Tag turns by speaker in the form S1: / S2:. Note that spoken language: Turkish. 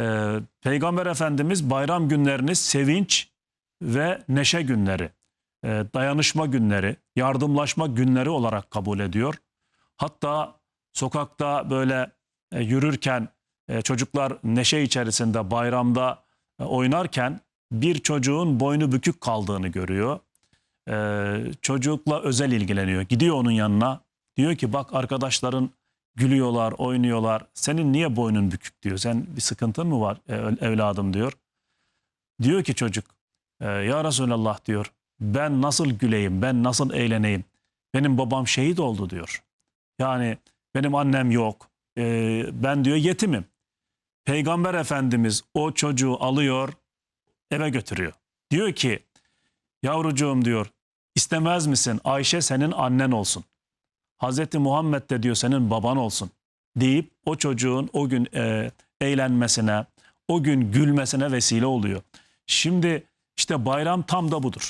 S1: e, Peygamber Efendimiz bayram günlerini sevinç ve neşe günleri, e, dayanışma günleri, yardımlaşma günleri olarak kabul ediyor. Hatta sokakta böyle e, yürürken e, çocuklar neşe içerisinde bayramda oynarken bir çocuğun boynu bükük kaldığını görüyor. Çocukla özel ilgileniyor. Gidiyor onun yanına. Diyor ki bak arkadaşların gülüyorlar, oynuyorlar. Senin niye boynun bükük diyor. Sen bir sıkıntın mı var e, evladım diyor. Diyor ki çocuk e, ya Resulallah diyor. Ben nasıl güleyim, ben nasıl eğleneyim. Benim babam şehit oldu diyor. Yani benim annem yok. E, ben diyor yetimim. Peygamber Efendimiz o çocuğu alıyor eve götürüyor. Diyor ki yavrucuğum diyor istemez misin Ayşe senin annen olsun. Hazreti Muhammed de diyor senin baban olsun deyip o çocuğun o gün e, eğlenmesine, o gün gülmesine vesile oluyor. Şimdi işte bayram tam da budur.